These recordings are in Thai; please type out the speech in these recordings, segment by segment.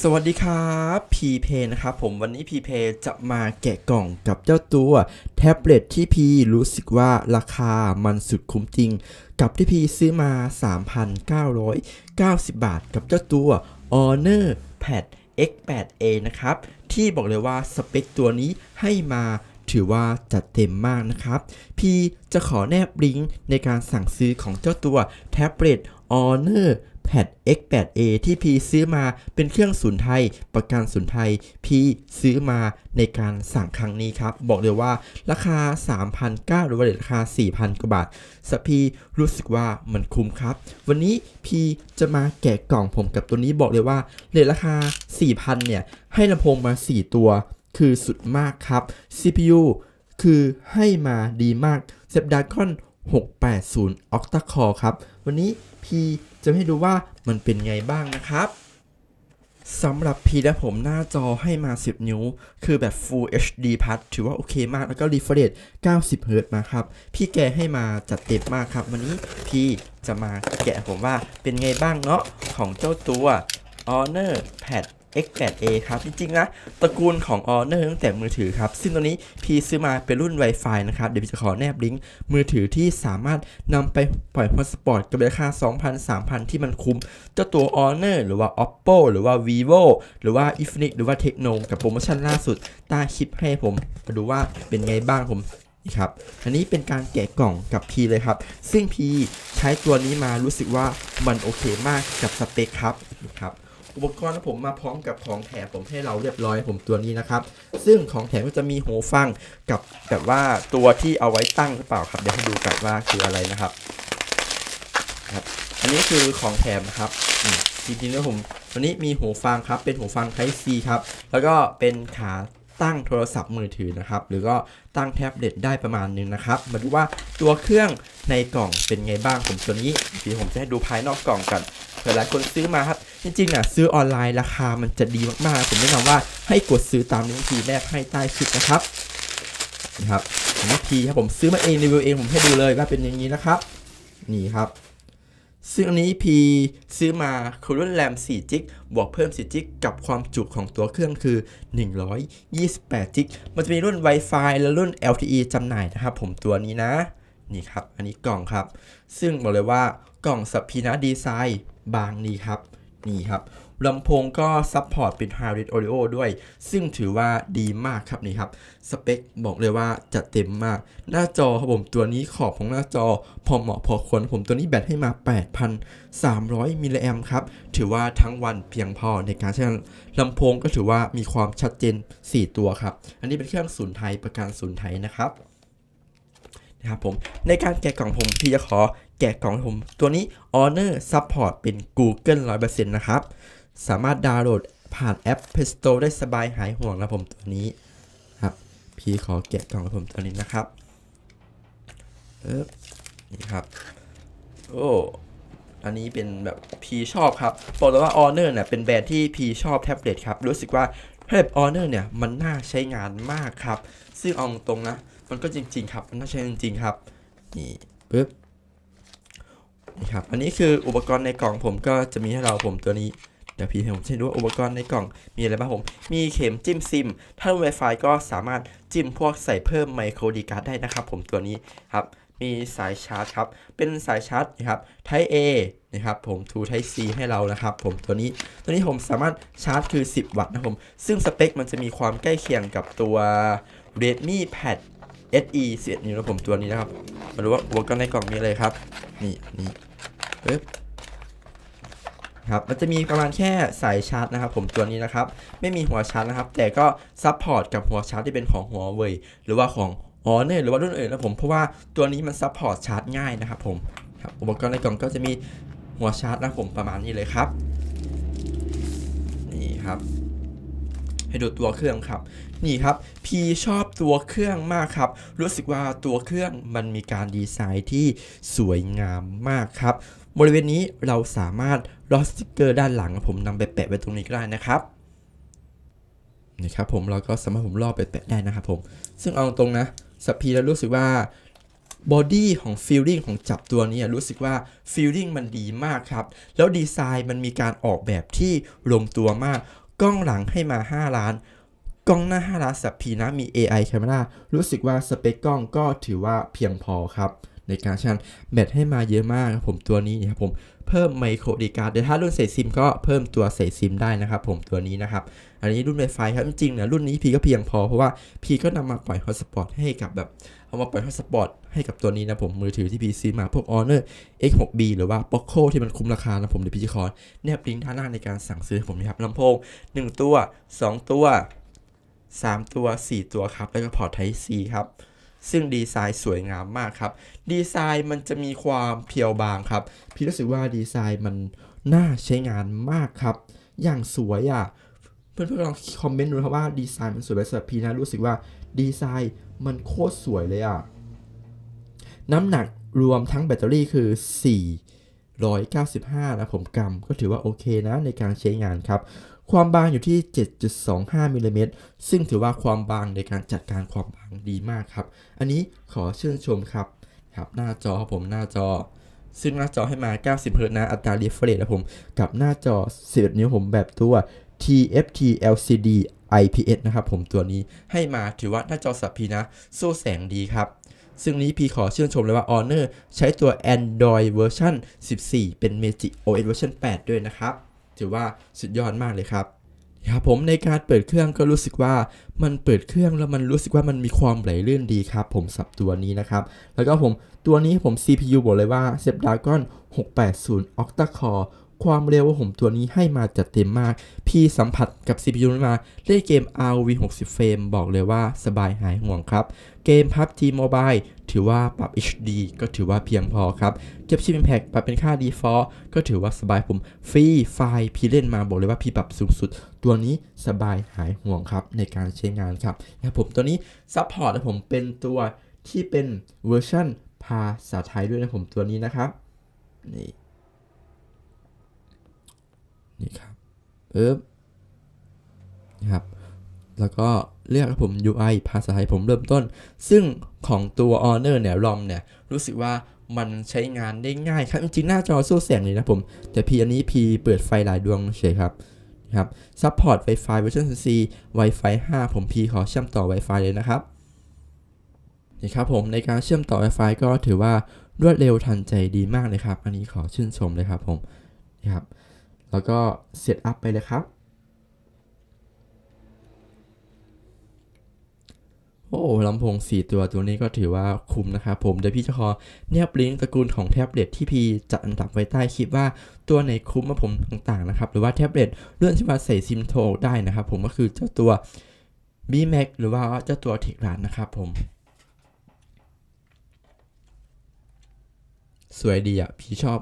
สวัสดีครับพีเพนะครับผมวันนี้พีเพจะมาแกะกล่องกับเจ้าตัวแท็บเล็ตที่พีรู้สึกว่าราคามันสุดคุ้มจริง กับที่พีซื้อมา 3,990 บาท กับเจ้าตัว Honor Pad X8A นะครับ ที่บอกเลยว่าสเปคตัวนี้ให้มาถือว่าจัดเต็มมากนะครับ พีจะขอแนบลิงก์ในการสั่งซื้อของเจ้าตัวแท็บเล็ต Honor Pad X8A ที่พีซื้อมาเป็นเครื่องศูนย์ไทย ประกันศูนย์ไทยพีซื้อมาในการสั่งครั้งนี้ครับ บอกเลยว่าราคา 3,900หรือว่าราคา 4,000 กว่าบาทสพีรู้สึกว่ามันคุ้มครับ วันนี้พีจะมาแกะกล่องผมกับตัวนี้บอกเลยว่าเลทราคา 4,000 เนี่ย ให้ลำโพงมา 4 ตัว คือสุดมากครับ CPU คือให้มาดีมาก Snapdragon 680 Octa Core ครับ วันนี้พีจะให้ดูว่ามันเป็นไงบ้างนะครับสำหรับพีและผมหน้าจอให้มา 10 นิ้ว คือแบบ Full HD Plus ถือว่าโอเคมาก แล้วก็ refresh 90 Hz มาครับ พี่แกให้มาจัดเต็มมากครับ วันนี้พีจะมาแกะผมว่าเป็นไงบ้างเนาะของเจ้าตัว Honor Pad X8A ครับ จริงๆนะตระกูลของ Honor ตั้งแต่มือถือครับ ซึ่งตัวนี้พี่ซื้อมาเป็นรุ่น Wi-Fi นะครับ เดี๋ยวพี่จะขอแนบลิงก์มือถือที่สามารถนำไปปล่อยพอสปอร์ตกับราคา 2,000 3,000 ที่มันคุ้มเจ้าตัว Honor หรือว่า Oppo หรือว่า Vivo หรือว่า Infinix หรือว่า Tecno กับโปรโมชั่นล่าสุดใต้คลิปให้ผมมาดูว่าเป็นไงบ้างผมนี่ครับ อันนี้เป็นการแกะกล่องกับพีเลยครับ ซึ่งพีใช้ตัวนี้มารู้สึกว่ามันโอเคมากกับสเปคครับนี่ครับ อุปกรณ์ผมมาพร้อมกับของแถมผมให้เราเรียบร้อยผมตัวนี้นะครับ ซึ่งของแถมก็จะมีหูฟังกับแบบว่าตัวที่เอาไว้ตั้งหรือเปล่าครับเดี๋ยวให้ดูกันว่าคืออะไรนะครับครับ อันนี้คือของแถมนะครับจริงๆแล้วผมวันนี้มีหูฟังครับเป็นหูฟัง Type C ครับแล้วก็เป็นขา ตั้งโทรศัพท์มือถือนะครับ หรือก็ตั้งแท็บเล็ตได้ประมาณนึงนะครับ มาดูว่าตัวเครื่องในกล่องเป็นไงบ้างผมตัวนี้เดี๋ยวผมจะให้ดูภายนอกกล่องกันเผื่อหลายคนซื้อมาครับ จริงๆอะซื้อออนไลน์ราคามันจะดีมากๆ ผมแนะนำว่าให้กดซื้อตามลิงก์ทีแนบให้ใต้คลิปนะครับนะครับนนี้ทีครับผมซื้อมาเองรีวิวเองผมให้ดูเลยว่าเป็นอย่างนี้นะครับ นี่ครับ ซึ่งอันนี้พีซื้อมาคือรุ่นแรม 4 จิกบวกเพิ่ม 4 จิกกับความจุของตัวเครื่องคือ 128 จิกมันจะมีรุ่น Wi-Fi และรุ่น LTE จำหน่ายนะครับผมตัวนี้นะ นี่ครับ อันนี้กล่องครับ ซึ่งบอกเลยว่ากล่องสับพีนะดีไซน์บางดีครับ นี่ครับ ลำโพงก็ซัพพอร์ตเป็น Hybrid Audio ด้วย ซึ่งถือว่าดีมากครับนี่ครับ สเปคบอกเลยว่าจัดเต็มมาก หน้าจอครับผมตัวนี้ขอบของหน้าจอ พอเหมาะพอควรผมตัวนี้แบตให้มา 8,300 มิลลิแอมครับ ถือว่าทั้งวันเพียงพอในการใช้ลำโพงก็ถือว่ามีความชัดเจน 4 ตัวครับ อันนี้เป็นเครื่องศูนย์ไทยประกันศูนย์ไทยนะครับนะครับผมในการแกะกล่องผมพี่จะขอแกะกล่องผมตัวนี้ Honor Support เป็น Google 100%นะครับ สามารถดาวน์โหลดผ่านแอป Play Store ได้สบายหายห่วงนะผมตัวนี้ครับ พี่ขอแกะกล่องผมตัวนี้นะครับเออนี่ครับ โอ้อันนี้เป็นแบบพีชอบครับบอกเลยว่า Honor เนี่ยเป็นแบรนด์ที่พีชอบแท็บเล็ตครับ รู้สึกว่าแท็บ Honor เนี่ยมันน่าใช้งานมากครับ ซึ่งเอาตรงนะ มันก็จริง ๆ ครับ มันน่าใช้จริง ๆ ครับ นี่ปึ๊บ นี่ครับ อันนี้คืออุปกรณ์ในกล่องผมก็จะมีให้เราผมตัวนี้ เดี๋ยวพี่ให้ผมช่วยดูว่าอุปกรณ์ในกล่องมีอะไรบ้างผม มีเข็มจิ้มซิม ถ้า Wi-Fi ก็สามารถจิ้มพวกใส่เพิ่มไมโครดีการ์ดได้นะครับผมตัวนี้ครับมีสายชาร์จครับ เป็นสายชาร์จนะครับ Type A นะครับผม to Type C ให้เรานะครับผมตัวนี้ตัวนี้ผมสามารถชาร์จคือ 10 วัตต์นะครับผม ซึ่งสเปคมันจะมีความใกล้เคียงกับตัว Redmi Pad SE 11นิ้วนะผมตัวนี้นะครับ มาดูว่าอุปกรณ์ในกล่องมีอะไรครับ นี่นี่ปึ๊บ ครับมันจะมีประมาณแค่สายชาร์จนะครับผมตัวนี้นะครับไม่มีหัวชาร์จนะครับแต่ก็ซัพพอร์ตกับหัวชาร์จที่เป็นของหัวเว่ยหรือว่าของออเนหรือว่ารุ่นอื่นนะผมเพราะว่าตัวนี้มันซัพพอร์ตชาร์จง่ายนะครับผมครับอุปกรณ์ในกล่องก็จะมีหัวชาร์จนะครับผมประมาณนี้เลยครับนี่ครับให้ดูตัวเครื่องครับ นี่ครับ พีชอบตัวเครื่องมากครับ รู้สึกว่าตัวเครื่องมันมีการดีไซน์ที่สวยงามมากครับ บริเวณนี้เราสามารถลอสติกเกอร์ด้านหลังผมนำไปแปะไว้ตรงนี้ก็ได้นะครับนี่ครับผมเราก็สามารถผมลอกไปแปะได้นะครับผมซึ่งเอาตรงนะสปีแล้วรู้สึกว่าบอดี้ของฟีลลิ่งของจับตัวนี้รู้สึกว่าฟีลลิ่งมันดีมากครับ แล้วดีไซน์มันมีการออกแบบที่ลงตัวมาก กล้องหลังให้มา 5 ล้าน กล้องหน้า 5 ล้านสับพีนะมี AI camera รู้สึกว่าสเปคกล้องก็ถือว่าเพียงพอครับ ในการช้งานแบตให้มาเยอะมากครับผมตัวนี้นะครับผมเพิ่มไมโครดีการ์ดแต่ถ้ารุ่นใส่ซิมก็เพิ่มตัวใส่ซิมได้นะครับผมตัวนี้นะครับ อันนี้รุ่น Wi-Fi ครับจริงๆเนี่ยรุ่นนี้พีก็เพียงพอเพราะว่าพีก็นำมาปล่อยฮอตสปอตให้กับแบบเอามาปล่อยฮอตสปอตให้กับตัวนี้นะผมมือถือที่พีซื้อมาพวก Honor X6B หรือว่า Poco ที่มันคุ้มราคานะผมเดี๋ยวพี่จะขอแนบลิงก์ด้านล่างในการสั่งซื้อผมนะครับลำโพง 1 ตัว 2 ตัว 3 ตัว 4 ตัวครับแล้วก็พอร์ต Type C ครับ ซึ่งดีไซน์สวยงามมากครับ ดีไซน์มันจะมีความเพียวบางครับ พี่รู้สึกว่าดีไซน์มันน่าใช้งานมากครับ อย่างสวยอะ เพื่อนๆลองคอมเมนต์ดูนะครับว่าดีไซน์มันสวยแบบสำหรับพี่นะรู้สึกว่าดีไซน์มันโคตรสวยเลยอะ น้ำหนักรวมทั้งแบตเตอรี่คือ495 นะผมกรัมก็ถือว่าโอเคนะในการใช้งานครับ ความบางอยู่ที่ 7.25มิลลิเมตรซึ่งถือว่าความบางในการจัดการความบางดีมากครับ อันนี้ขอชื่นชมครับครับ หน้าจอครับผมหน้าจอ ซึ่งหน้าจอให้มา 90เฮิร์ตซ์นะอัตรา refresh นะผม กับหน้าจอ 11 นิ้วผมแบบตัว TFT LCD IPS นะครับผมตัวนี้ให้มาถือว่าหน้าจอสับพีนะสู้แสงดีครับ ซึ่งนี้พีขอชื่นชมเลยว่า Honor ใช้ตัว Android เวอร์ชัน14 เป็น Magic OS เวอร์ชัน8 ด้วยนะครับ ถือว่าสุดยอดมากเลยครับครับผมในการเปิดเครื่องก็รู้สึกว่ามันเปิดเครื่องแล้วมันรู้สึกว่ามันมีความไหลลื่นดีครับผมสับตัวนี้นะครับ แล้วก็ผมตัวนี้ผม CPU บอกเลยว่า Snapdragon 680 Octa Core ความเร็วผมตัวนี้ให้มาจัดเต็มมาก พี่สัมผัสกับ CPU นี้มาเล่นเกม RV 60 เฟรมบอกเลยว่าสบายหายห่วงครับ เกม PUBG Mobile ถือว่าปรับ HD ก็ถือว่าเพียงพอครับ เก็บชิป Impact ปรับเป็นค่า Default ก็ถือว่าสบายผมฟรีไฟล์พี่เล่นมาบอกเลยว่าพี่ปรับสูงสุด ตัวนี้สบายหายห่วงครับในการใช้งานครับนะผมตัวนี้ซัพพอร์ตนะผมเป็นตัวที่เป็นเวอร์ชันภาษาไทยด้วยนะผมตัวนี้นะครับนี่ นี่ครับปึ๊บนี่ครับแล้วก็เลือกผม UI ภาษาไทยผมเริ่มต้น ซึ่งของตัว Honor เนี่ย ROM เนี่ย รู้สึกว่ามันใช้งานได้ง่ายครับ จริงๆ หน้าจอสู้แสงเลยนะผม แต่พีอันนี้พีเปิดไฟหลายดวงเฉยครับนะครับ Support Wi-Fi เวอร์ชัน4 Wi-Fi 5 ผมพีขอเชื่อมต่อ Wi-Fi เลยนะครับนี่ครับผมในการเชื่อมต่อ Wi-Fi ก็ถือว่ารวดเร็วทันใจดีมากเลยครับ อันนี้ขอชื่นชมเลยครับผมนี่ครับ แล้วก็เซตอัพไปเลยครับ โอ้ลำโพง 4 ตัวตัวนี้ก็ถือว่าคุ้มนะครับผม เดี๋ยวพี่จะขอแนบลิงก์ตระกูลของแท็บเล็ตที่พี่จัดอันดับไว้ใต้คลิปว่าตัวไหนคุ้มมาผมต่างๆนะครับ หรือว่าแท็บเล็ตเลื่อนที่มาใส่ซิมโทรได้นะครับผมก็คือเจ้าตัว B Max หรือว่าเจ้าตัวเทคลานนะครับผมสวยดีอะ พี่ชอบ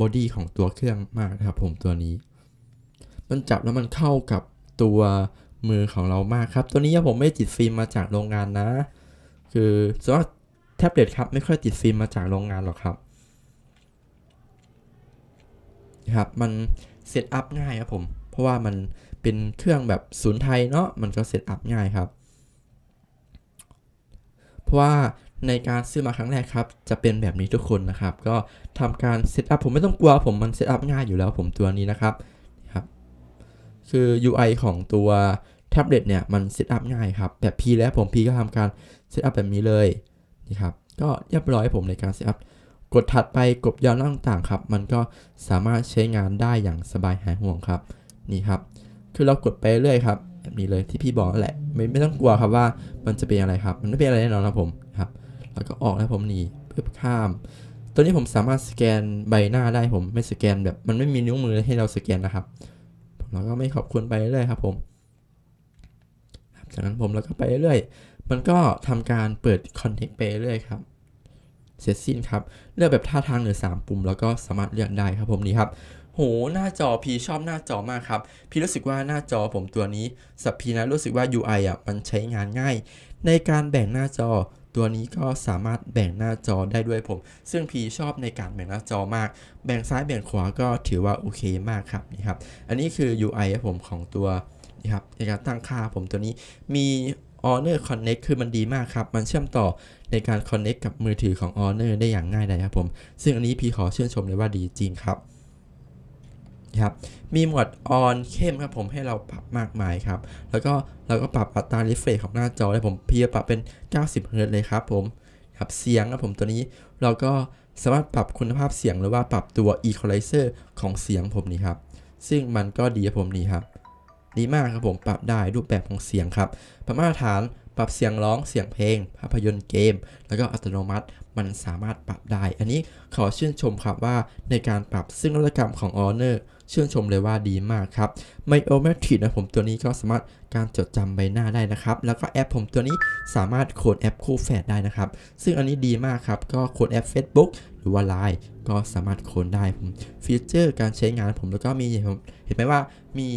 บอดี้ของตัวเครื่องมากนะครับผมตัวนี้ มันจับแล้วมันเข้ากับตัวมือของเรามากครับ ตัวนี้ผมไม่ติดฟิล์มมาจากโรงงานนะ คือส่วนแท็บเล็ตครับไม่ค่อยติดฟิล์มมาจากโรงงานหรอกครับนะครับมันเซตอัพง่ายครับผม เพราะว่ามันเป็นเครื่องแบบศูนย์ไทยเนาะมันก็เซตอัพง่ายครับ เพราะว่า ในการซื้อมาครั้งแรกครับ จะเป็นแบบนี้ทุกคนนะครับ ก็ทำการเซตอัพผมไม่ต้องกลัวผมมันเซตอัพง่ายอยู่แล้วผมตัวนี้นะครับครับคือ UI ของตัวแท็บเล็ตเนี่ยมันเซตอัพง่ายครับ แบบพีแล้วผมพีก็ทำการเซตอัพแบบนี้เลยนี่ครับก็เรียบร้อยผมในการเซตอัพกดถัดไปกดย้อนต่างๆครับ มันก็สามารถใช้งานได้อย่างสบายหายห่วงครับ นี่ครับ คือเรากดไปเรื่อยครับ แบบนี้เลยที่พี่บอกนั่นแหละไม่ไม่ต้องกลัวครับว่ามันจะเป็นอะไรครับ มันไม่เป็นอะไรแน่นอนครับผมครับ แล้วก็ออกแล้วผมหนีเพื่อข้าม ตัวนี้ผมสามารถสแกนใบหน้าได้ผมไม่สแกนแบบมันไม่มีนิ้วมือให้เราสแกนนะครับผมแล้วก็ไม่ขอบคุณไปเรื่อยครับผมจากนั้นผมแล้วก็ไปเรื่อยมันก็ทำการเปิดคอนเทกต์ไปเรื่อยครับเสร็จสิ้นครับเลือกแบบท่าทางเหนือ3ปุ่มแล้วก็สามารถเลือกได้ครับผมนี่ครับ โหหน้าจอพีชอบหน้าจอมากครับ พี่รู้สึกว่าหน้าจอผมตัวนี้สับพีนะรู้สึกว่า UI อะมันใช้งานง่าย ในการแบ่งหน้าจอตัวนี้ก็สามารถแบ่งหน้าจอได้ด้วยผม ซึ่งพีชอบในการแบ่งหน้าจอมาก แบ่งซ้ายแบ่งขวาก็ถือว่าโอเคมากครับนี่ครับ อันนี้คือ UI ครับผมของตัวนี่ครับในการตั้งค่าผมตัวนี้มี Honor Connect คือมันดีมากครับ มันเชื่อมต่อในการ Connect กับมือถือของ Honor ได้อย่างง่ายเลยครับผม ซึ่งอันนี้พีขอเชื่นชมเลยว่าดีจริงครับ ครับ มีโหมดออนเข้มครับผมให้เราปรับมากมายครับ แล้วก็เราก็ปรับอัตรา refresh ของหน้าจอได้ผมเพี่ปรับเป็น 90เฮิร์ตเลยครับผมครับเสียงครับผมตัวนี้เราก็สามารถปรับคุณภาพเสียงหรือว่าปรับตัว equalizer ของเสียงผมนี่ครับ ซึ่งมันก็ดีครับผมนี่ครับ ดีมากครับผมปรับได้รูปแบบของเสียงครับ ปรับมาตรฐานปรับเสียงร้องเสียงเพลง ภาพยนตร์เกม แล้วก็อัตโนมัติ มันสามารถปรับได้ อันนี้ขอชื่นชมครับว่าในการปรับซึ่งนวัตกรรมของ Honor ชื่นชมเลยว่าดีมากครับไมโอเมตริกนะผมตัวนี้ก็สามารถการจดจำใบหน้าได้นะครับ แล้วก็แอปผมตัวนี้สามารถโคดแอปคู่แฝดได้นะครับ ซึ่งอันนี้ดีมากครับ ก็โคดแอป Facebook หรือว่า Line ก็สามารถโคดได้ผมฟีเจอร์การใช้งานผมแล้วก็มีเห็นไหมว่ามี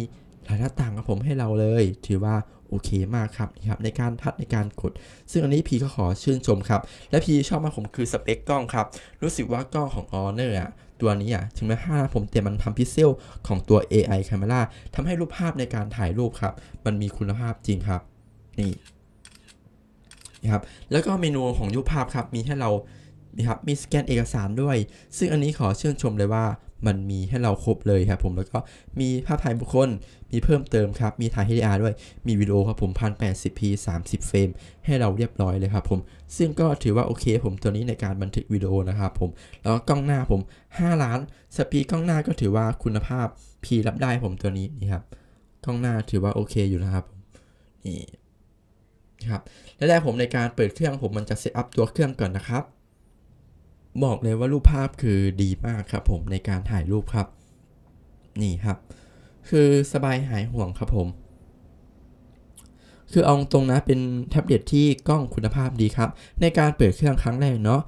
หลายหน้าต่างครับผมให้เราเลย ถือว่า โอเคมากครับนี่ครับในการทัดในการกด ซึ่งอันนี้พีก็ขอชื่นชมครับ และพีชอบมากผมคือสเปคกล้องครับ รู้สึกว่ากล้องของ Honor อะตัวนี้อะถึงแม้ห้าผมแต่มันทำพิเซลของตัว AI Camera ทำให้รูปภาพในการถ่ายรูปครับ มันมีคุณภาพจริงครับ นี่นะครับแล้วก็เมนูของรูปภาพครับมีให้เรานี่ครับมีสแกนเอกสารด้วย ซึ่งอันนี้ขอชื่นชมเลยว่า มันมีให้เราครบเลยครับผมแล้วก็มีภาพถ่ายบุคคลมีเพิ่มเติมครับ มีถ่าย HDR ด้วยมีวิดีโอครับผม 1080p 30 เฟรมให้เราเรียบร้อยเลยครับผมซึ่งก็ถือว่าโอเคผมตัวนี้ในการบันทึกวิดีโอนะครับผมแล้วก็กล้องหน้าผม 5 ล้านสปีดกล้องหน้าก็ถือว่าคุณภาพ P รับได้ผมตัวนี้นี่ครับกล้องหน้าถือว่าโอเคอยู่นะครับผมนี่ครับและแรกผมในการเปิดเครื่องผมมันจะเซตอัพตัวเครื่องก่อนนะครับ บอกเลยว่ารูปภาพคือดีมากครับผมในการถ่ายรูปครับ นี่ครับ คือสบายหายห่วงครับผม คือเอาตรงนะเป็นแท็บเล็ตที่กล้องคุณภาพดีครับ ในการเปิดเครื่องครั้งแรกเนาะ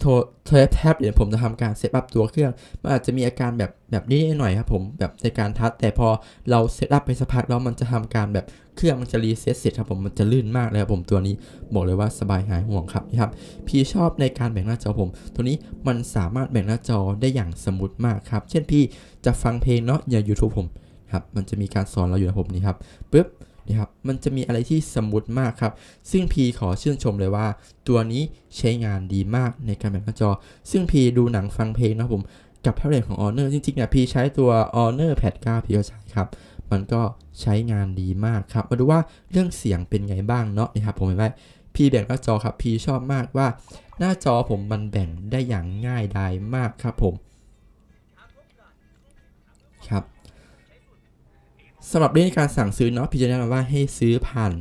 โทรโทรแท็บเดี๋ยวผมจะทำการเซตอัพตัวเครื่อง มันอาจจะมีอาการแบบแบบนี้หน่อยครับผมแบบในการทัชแต่พอเราเซตอัพไปสักพักแล้วมันจะทำการแบบเครื่องมันจะรีเซ็ตเสร็จครับผมมันจะลื่นมากเลยครับผมตัวนี้บอกเลยว่าสบายหายห่วงครับนี่ครับพี่ชอบในการแบ่งหน้าจอผม ตัวนี้มันสามารถแบ่งหน้าจอได้อย่างสมูทมากครับ เช่นพี่จะฟังเพลงเนาะอย่าง YouTube ผมครับมันจะมีการสอนเราอยู่นะผมนี่ครับปึ๊บ นี่ครับมันจะมีอะไรที่สมูทมากครับ ซึ่งพีขอชื่นชมเลยว่า ตัวนี้ใช้งานดีมากในการแบ่งหน้าจอ ซึ่งพีดูหนังฟังเพลงนะครับผมกับแท็บเล็ตของ Honor จริงๆเนี่ยพีใช้ตัว Honor Pad 9พีก็ใช้ครับมันก็ใช้งานดีมากครับ มาดูว่าเรื่องเสียงเป็นไงบ้างเนาะนะครับผมเห็นไหมพีแบ่งหน้าจอครับพีชอบมากว่า หน้าจอผมมันแบ่งได้อย่างง่ายดายมากครับผมครับ สำหรับเรื่องการสั่งซื้อเนาะพี่จะแนะนำว่าให้ซื้อผ่าน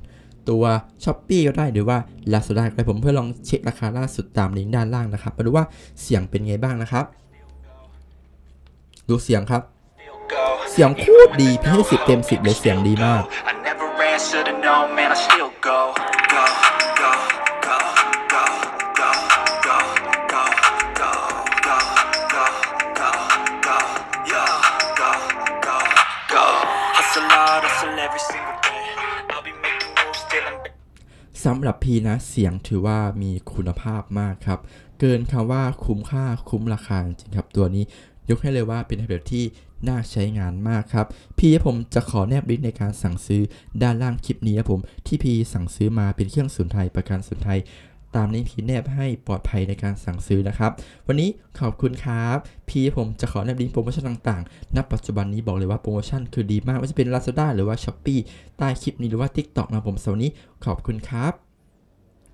ตัว s h อ p e e ก็ได้หรือว่า Lazada ก็ได้ผมเพื่อลองเช็คราคาล่าสุดตามลิงก์ด้านล่างนะครับมาดูว่าเสียงเป็นไงบ้างนะครับ ดูเสียงครับ เสียงโคตรดีพี่ให้สิบเต็มสิบเลยเสียงดีมาก หรับพีนะเสียงถือว่ามีคุณภาพมากครับ เกินคำว่าคุ้มค่าคุ้มราคาจริงครับตัวนี้ยกให้เลยว่าเป็นแท็บเล็ตที่น่าใช้งานมากครับ พี่ผมจะขอแนบลิงก์ในการสั่งซื้อด้านล่างคลิปนี้ครับผมที่พีสั่งซื้อมาเป็นเครื่องศูนไทยประกันศูนไทย ตามนี้พีแนบให้ปลอดภัยในการสั่งซื้อนะครับ วันนี้ขอบคุณครับ พี่ผมจะขอแนบลิงก์โปรโมชั่นต่างๆ ณ ปัจจุบันนี้บอกเลยว่าโปรโมชั่นคือดีมากไม่ว่าจะเป็น Lazada หรือว่า Shopee ใต้คลิปนี้หรือว่า TikTok นะผมสวันนี้ขอบคุณครับ